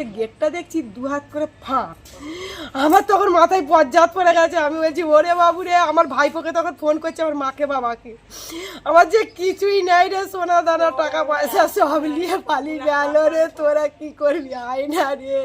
এবার গেটটা দেখছি দু হাত করে ফাঁক। আমার তখন মাথায় বজ্জাত পড়ে গেছে। আমি বলছি, ওরে বাবু রে আমার ভাইপোকে তখন ফোন করছে, আমার মাকে, বাবাকে। আমার যে কিছুই নাই রে সোনা দানা, টাকা পয়সা সব নিয়ে পালিয়ে গেল রে। তোরা কি করবি? আয় না রে।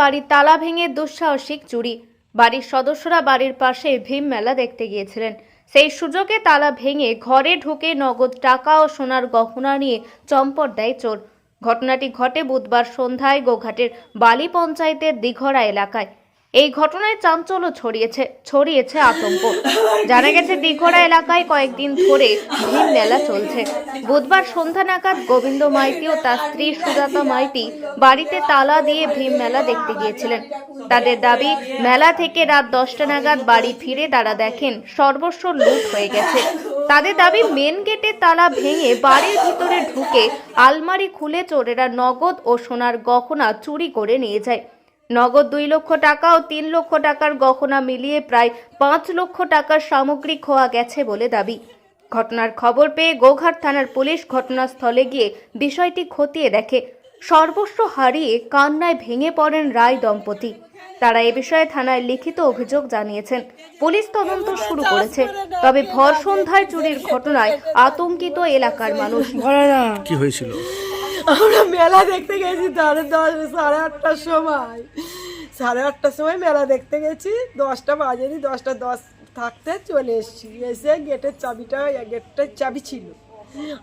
বাড়ির তালা ভেঙে দুঃসাহসিক চুরি। বাড়ির সদস্যরা বাড়ির পাশে ভীম মেলা দেখতে গিয়েছিলেন। সেই সুযোগে তালা ভেঙে ঘরে ঢুকে নগদ টাকা ও সোনার গহনা নিয়ে চম্পট দেয় চোর। ঘটনাটি ঘটে বুধবার সন্ধ্যায় গোঘাটের বালি পঞ্চায়েতের দিঘরা এলাকায়। এই ঘটনায় চাঞ্চল্য ছড়িয়েছে ছড়িয়েছে আতঙ্ক। জানা গেছে, দিঘরা এলাকায় কয়েকদিন ধরে ভীম মেলা চলছে। বুধবার সন্ধ্যা নাগাদ গোবিন্দ মাইতি ও তার স্ত্রী সুজাতা মাইতি বাড়িতে তালা দিয়ে ভীম মেলা দেখতে গিয়েছিলেন। তাদের দাবি, মেলা থেকে রাত দশটা নাগাদ বাড়ি ফিরে তারা দেখেন সর্বস্ব লুট হয়ে গেছে। তাদের দাবি, মেন গেটে তালা ভেঙে বাড়ির ভিতরে ঢুকে আলমারি খুলে চোরেরা নগদ ও সোনার গহনা চুরি করে নিয়ে যায়। নগদ দুই লক্ষ টাকা ও তিন লক্ষ টাকার গহনা মিলিয়ে প্রায় পাঁচ লক্ষ টাকার সামগ্রী খোয়া গেছে বলে দাবি। ঘটনার খবর পেয়ে গোঘাট থানার পুলিশ ঘটনাস্থলে গিয়ে বিষয়টি খতিয়ে দেখে। সর্বস্ব হারিয়ে কান্নায় ভেঙে পড়েন রায় দম্পতি। তারা এ বিষয়ে থানায় লিখিত অভিযোগ জানিয়েছেন। পুলিশ তদন্ত শুরু করেছে তবে ভর সন্ধ্যায় চুরির ঘটনায় আতঙ্কিত এলাকার মানুষ। কি হয়েছিল? আমরা মেলা দেখতে গেছি সাড়ে দশ, সাড়ে আটটার সময়। সাড়ে আটটার সময় মেলা দেখতে গেছি। দশটা বাজেনি, দশটা দশ থাকতে চলে এসেছি। এসে গেটের চাবিটা, গেটের চাবি ছিল।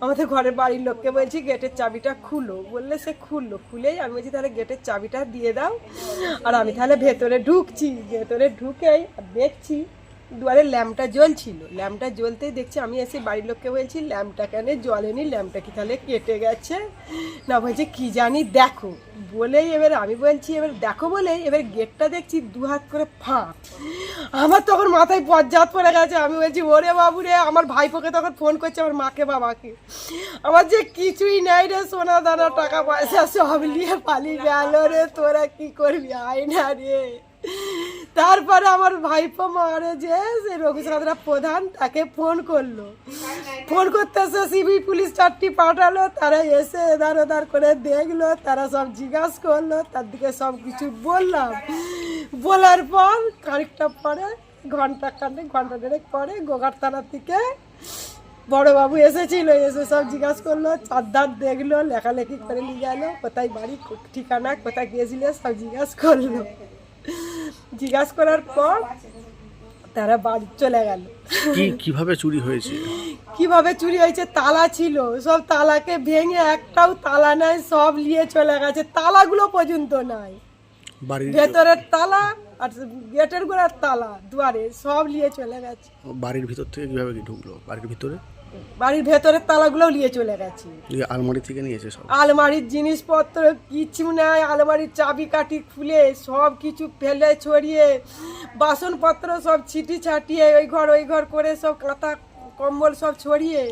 আমাদের ঘরের বাড়ির লোককে বলছি, গেটের চাবিটা খুলো। বললে সে খুললো। খুলেই আমি বলছি, তাহলে গেটের চাবিটা দিয়ে দাও। আর আমি তাহলে ভেতরে ঢুকছি। ভেতরে ঢুকেই দেখছি দুয়ারে ল্যাম্পটা জ্বলছিল। ল্যাম্পটা জ্বলতেই দেখছি আমি এসে বাড়ির লোককে বলছি, ল্যাম্পটা কেন জ্বলেনি ল্যাম্পটা কি তাহলে কেটে গেছে? না, বলছে, কি জানি, দেখো। বলেই এবার আমি বলছি, এবার দেখো বলেই এবার গেটটা দেখছি দু হাত করে ফাঁক। আমার তখন মাথায় বজ্জাত পড়ে গেছে। আমি বলছি, ওরে বাবু রে আমার ভাইপোকে তখন ফোন করছে, আমার মাকে, বাবাকে। আমার যে কিছুই নাই রে সোনা দানা, টাকা পয়সা সব নিয়ে পালিয়ে গেল রে, তোরা কি করবি? আয় না রে। তারপরে আমার ভাইপো মারে যে সে রঘুচাঁদরা প্রধান তাকে ফোন করল। ফোন করতে এসে সিবি পুলিশ চারটি পাঠালো, তারা এসে এদার ওদার করে দেখল, তারা সব জিজ্ঞাসা করল, তার দিকে সব কিছু বললাম। বলার পর খানিকটা পরে, ঘণ্টা খানেক, ঘণ্টা দেড়েক পরে গোঘাট থানার থেকে বড়বাবু এসেছিল, এসে সব জিজ্ঞাসা করল চারদার দেখল, লেখালেখি করে নিয়ে গেলো, কোথায় বাড়ি, ঠিকানা, কোথায় গিয়েছিলে, সব জিজ্ঞাসা করল। জিজ্ঞাসা করার পর তারা বাড়ি চলে গেল। কি কীভাবে চুরি হয়েছে? কীভাবে চুরি হয়েছে? তালা ছিল। সব তালাকে ভেঙে একটাও তালা নাই সব নিয়ে চলে গেছে। তালাগুলো পর্যন্ত নাই। ভেতরের তালা আর গেটের গোড়ার তালা দুয়ারে সব নিয়ে চলে গেছে। বাড়ির ভিতর থেকে কীভাবে কি ঢুকলো? বাড়ির ভিতরে? বাড়ির ভেতরের তালাগুলো নিয়ে চলে গেছে। আলমারি থেকে নিয়েছে সব? আলমারির জিনিসপত্র কিছু নাই আলমারির চাবি কাঠি খুলে সব কিছু ফেলে ছড়িয়ে বাসনপত্র সব ছিটি ছাটিয়ে ওই ঘর ওই ঘর করে সব কাঁথা কম্বল সব ছড়িয়ে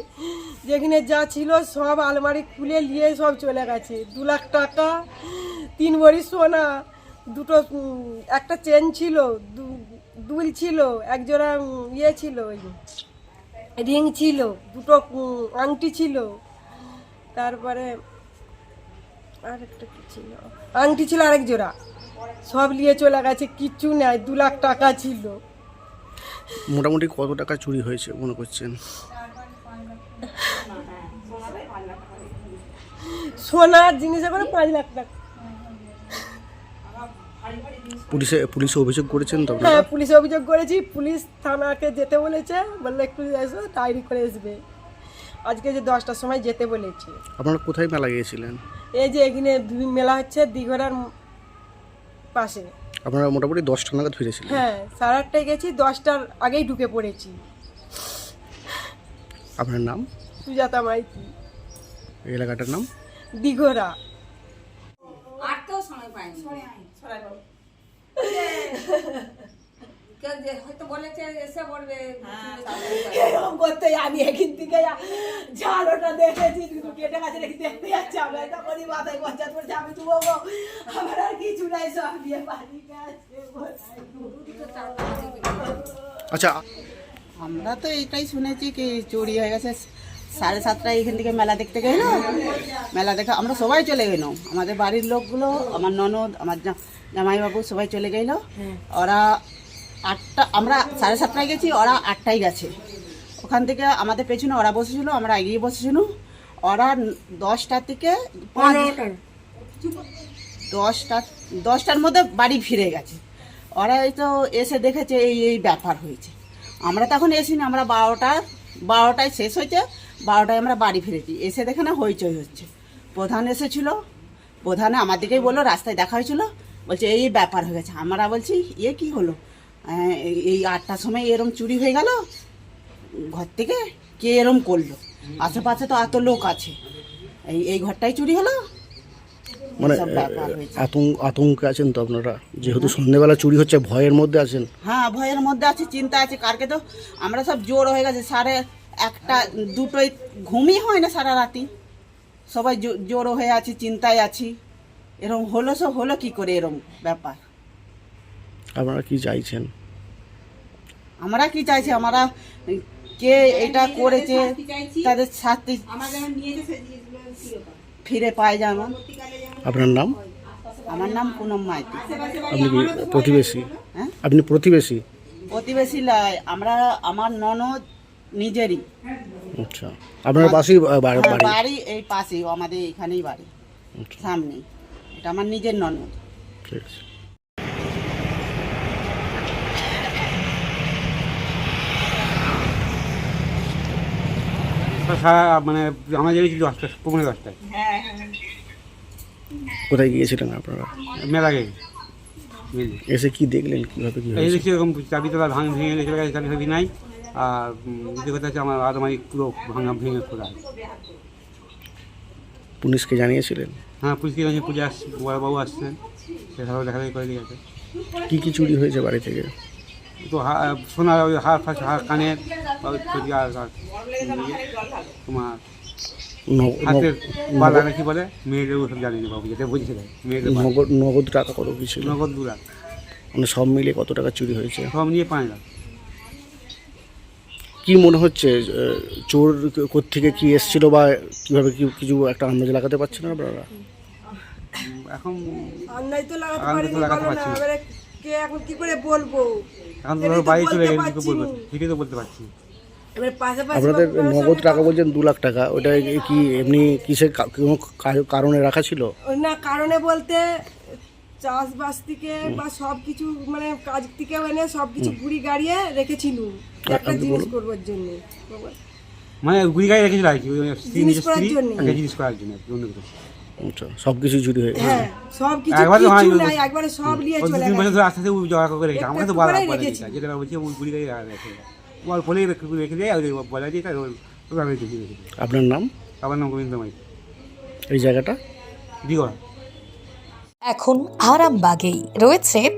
যেখানে যা ছিল সব আলমারি খুলে নিয়ে সব চলে গেছে। দু লাখ টাকা তিন ভরি সোনা দুটো একটা চেন ছিল দুল ছিল একজোড়া ইয়ে ছিল ওই রিং ছিল দুটো আংটি ছিল তারপরে আর একটা কি ছিল? আংটি ছিল আরেক জোড়া সব নিয়ে চলে গেছে কিচ্ছু নেই দু লাখ টাকা ছিল। মোটামুটি কত টাকা চুরি হয়েছে মনে করছেন? সোনার জিনিসে করে পাঁচ লাখ টাকা। পুলিশে পুলিশে অভিযোগ করেছেন তো আপনারা? হ্যাঁ পুলিশে অভিযোগ করেছি। পুলিশ থানাকে যেতে বলেছে। বলল একটু এসো ডায়েরি করে আসবে। আজকে যে দশটার সময় যেতে বলেছে। আপনারা কোথায় মেলা গিয়েছিলেন? এই যে এখানে দুই মেলা হচ্ছে দিঘরার পাশে। আপনারা মোটামুটি দশটা নাগাদ ফিরেছিলেন? হ্যাঁ সাড়ে আটটায় গেছি দশটার আগেই ঢুকে পড়েছি। আপনার নাম? সুজাতা মাইতি। এই এলাকাটার নাম? দিঘরা। আটটাও সময় পাইনি। এরকম করতে আমি এখান থেকে ঝাড়োটা দেখেছি দুটো কেটে গেছে রেখে দেখতে যাচ্ছি। আমরা তখনই মাথায় পঞ্চায়েত করছে আমি তো বাবু আমার আর কিছু নাই সব দিয়ে আচ্ছা আমরা তো এইটাই শুনেছি কি চুরি হয়ে গেছে। সাড়ে সাতটায় এখান থেকে মেলা দেখতে গেল। মেলা দেখে আমরা সবাই চলে গেলাম আমাদের বাড়ির লোকগুলো আমার ননদ আমার জামাইবাবু সবাই চলে গেল। ওরা আটটা আমরা সাড়ে সাতটায় গেছি ওরা আটটায় গেছে। ওখান থেকে আমাদের পেছনে ওরা বসেছিল আমরা এগিয়ে বসেছিল। ওরা দশটা থেকে দশটা দশটার মধ্যে বাড়ি ফিরে গেছে। ওরা এই তো এসে দেখেছে এই এই ব্যাপার হয়েছে। আমরা তখন এসিনি আমরা বারোটা বারোটায় শেষ হয়েছে। বারোটায় আমরা বাড়ি ফিরেছি। এসে দেখে না হইচই হচ্ছে। প্রধান এসেছিল। প্রধানে আমার দিকেই বলল রাস্তায় দেখা হয়েছিল? বলছে এই ব্যাপার হয়ে গেছে। আমরা বলছি ইয়ে কি হলো? আহ, এই- আটটার সময় এরম চুরি হয়ে গেল। ঘর থেকে কে এরম করল? আশেপাশে তো এত লোক আছে। এই এই ঘরটাই চুরি হলো? মানে। আতঙ্ক আতঙ্কে আছেন তো আপনারা? যেহেতু সন্ধ্যেবেলা চুরি হচ্ছে ভয়ের মধ্যে আছেন। হ্যাঁ ভয়ের মধ্যে আছে চিন্তা আছে কালকে তো আমরা সব জোর হয়ে গেছে। সাড়ে একটা দুটোই ঘুমই হয় না সারা রাতি। সবাই জোর হয়ে আছি চিন্তায় আছি। এরকম হলো সব হলো কি করে এরকম ব্যাপার? আপনারা কি চাইছেন? আমরা কি চাইছি? আমরা কে এটা করেছে তাদের শাস্তি ফিরে পায় যেমন আপনার নাম? আমার নাম পুনম মাইতি। আপনি কি প্রতিবেশী? হ্যাঁ? আপনি প্রতিবেশী? প্রতিবেশী লয় আমরা আমার ননদ নিজেরই। আচ্ছা। আপনার পাশেই বা- বা- আমার বাড়ি বাড়ি এই পাশেই আমাদের এখানেই বাড়ি আচ্ছা, সামনে এটা আমার নিজের ননদ। ঠিক আছে। সারা মানে আমরা দশটা পৌনে দশটায়। কোথায় গিয়েছিলেন আপনারা? মেলা গেছি। এসে কি দেখলেন? কীভাবে কি এই হয়েছে? দেখছি এরকম চাবি তোলা ভাঙ ভেঙে গেছে চাবি নাই। আর যে কথা হচ্ছে আমার আলমারি পুরো ভাঙা ভেঙে খোলা আছে। পুলিশকে জানিয়েছিলেন? হ্যাঁ পুলিশকে কাছে পুজো আসছে বড়বাবু আসছেন সেভাবে দেখা দেখি করে দিয়ে গেছে। কি কি চুরি হয়েছে বাড়ি থেকে? তো সোনার ওই হার ফাঁস হার কানের আর তোমার হাতের বালা নাকি বলে? মেয়েদের ওসব জানি না বাবু যেটা বলছে তাই। মেয়েদের নগদ নগদ টাকা কত কি ছিল? নগদ দু লাখ। মানে সব মিলিয়ে কত টাকা চুরি হয়েছে? সব নিয়ে পাঁচ লাখ। কি মনে হচ্ছে চোর থেকে কি এসেছিল বা কীভাবে কি কিছু একটা আন্দাজ লাগাতে পারছেন না আপনারা? এখন আন্দাজ তো লাগাতে আন্দাজ লাগাতে পারছি না। এবারে কে এখন কি করে বলব? এখন তো বাড়ি চলে বলতে গেলে পারছি বলব ঠিকই তো বলতে পারছি। না। এবার পাশাপাশি আপনাদের নগদ টাকা বলছেন দু লাখ টাকা ওটা কি এমনি কিসের কোনো কারণে রাখা ছিল? না কারণে বলতে চাষবাস থেকে বা সব কিছু মানে কাজ থেকে এনে সব কিছু গুড়ি গাড়িয়ে রেখেছিল একটা জিনিস করবার জন্য। মানে গুড়ি রেখেছিল আর কি ওই স্ত্রী জিনিস নিজের করার স্ত্রী একটা জিনিস করার জন্য আর কি, অন্য কিছু। আচ্ছা সব কিছু চুরি হয়ে হ্যাঁ সব কিছু একবার তো কিছু নাই একবারে সব নিয়ে চলে তিন বছর আস্তে আস্তে জড়া করে রেখেছে আমরা তো বলা যেটা বলছি ওই গুড়ি রেখে দেয় বল রেখে বলা রেখে আপনার নাম? আমার নাম গোবিন্দ এই জায়গাটা? দিগড় এখন আরামবাগেই রয়েছে